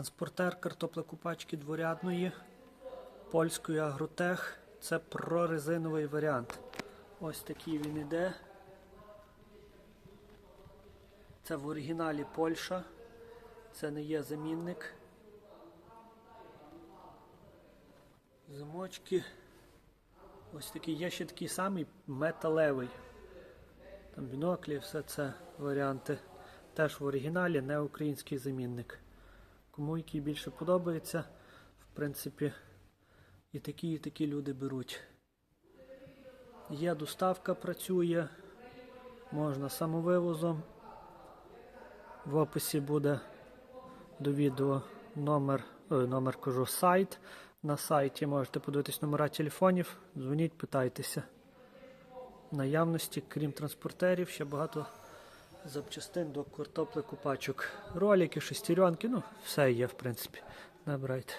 Транспортер картоплекупачки дворядної польської Агротех. Це прорезиновий варіант. Ось такий він іде. Це в оригіналі Польща. Це не є замінник. Замочки. Ось такий є ще такий самий металевий. Там біноклі, все це варіанти. Теж в оригіналі, не український замінник. Кому який більше подобається, в принципі, і такі, і такі люди беруть. Є доставка працює, можна самовивозом. В описі буде до відео номер, номер кажу, сайт. На сайті можете подивитись номера телефонів, дзвоніть, питайтеся. Наявності, крім транспортерів, ще багато запчастин до картопли купачок. Ролики, шестеренки, ну, все є, в принципі. Набирайте.